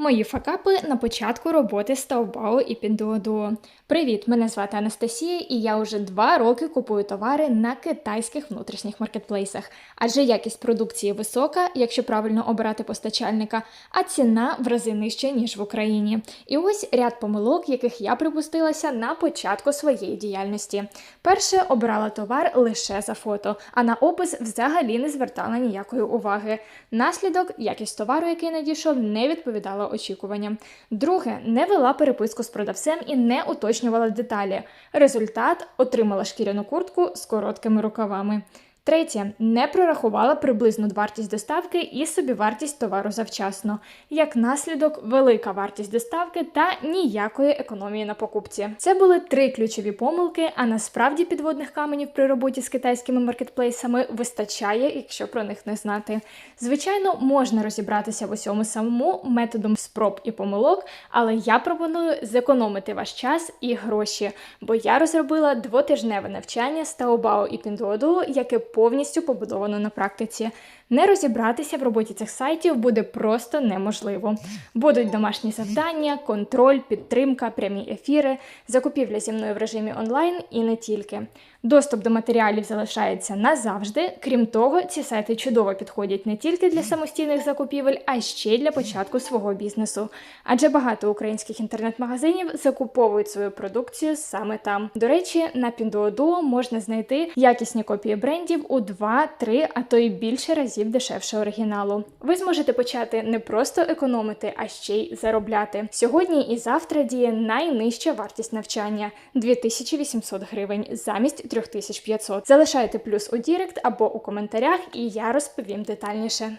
Мої факапи на початку роботи з Taobao і Pinduoduo. Привіт, мене звати Анастасія, і я вже два роки купую товари на китайських внутрішніх маркетплейсах. Адже якість продукції висока, якщо правильно обирати постачальника, а ціна в рази нижча, ніж в Україні. І ось ряд помилок, яких я припустилася на початку своєї діяльності. Перше обрала товар лише за фото, а на опис взагалі не звертала ніякої уваги. Наслідок якість товару, який надійшов, не відповідала очікуванням. Друге, не вела переписку з продавцем і не уточнювала деталі. Результат отримала шкіряну куртку з короткими рукавами. Третє, не прорахувала приблизну вартість доставки і собівартість товару завчасно. Як наслідок, велика вартість доставки та ніякої економії на покупці. Це були три ключові помилки, а насправді підводних каменів при роботі з китайськими маркетплейсами вистачає, якщо про них не знати. Звичайно, можна розібратися в усьому самому методом спроб і помилок, але я пропоную зекономити ваш час і гроші, бо я розробила двотижневе навчання з Taobao і Pinduoduo, яке повністю побудовано на практиці. Не розібратися в роботі цих сайтів буде просто неможливо. Будуть домашні завдання, контроль, підтримка, прямі ефіри, закупівля зі мною в режимі онлайн і не тільки. Доступ до матеріалів залишається назавжди. Крім того, ці сайти чудово підходять не тільки для самостійних закупівель, а ще й для початку свого бізнесу. Адже багато українських інтернет-магазинів закуповують свою продукцію саме там. До речі, на Pinduoduo можна знайти якісні копії брендів у 2-3, а то й більше разів дешевше оригіналу. Ви зможете почати не просто економити, а ще й заробляти. Сьогодні і завтра діє найнижча вартість навчання 2800 гривень замість 3500. Залишайте плюс у Дірект або у коментарях, і я розповім детальніше.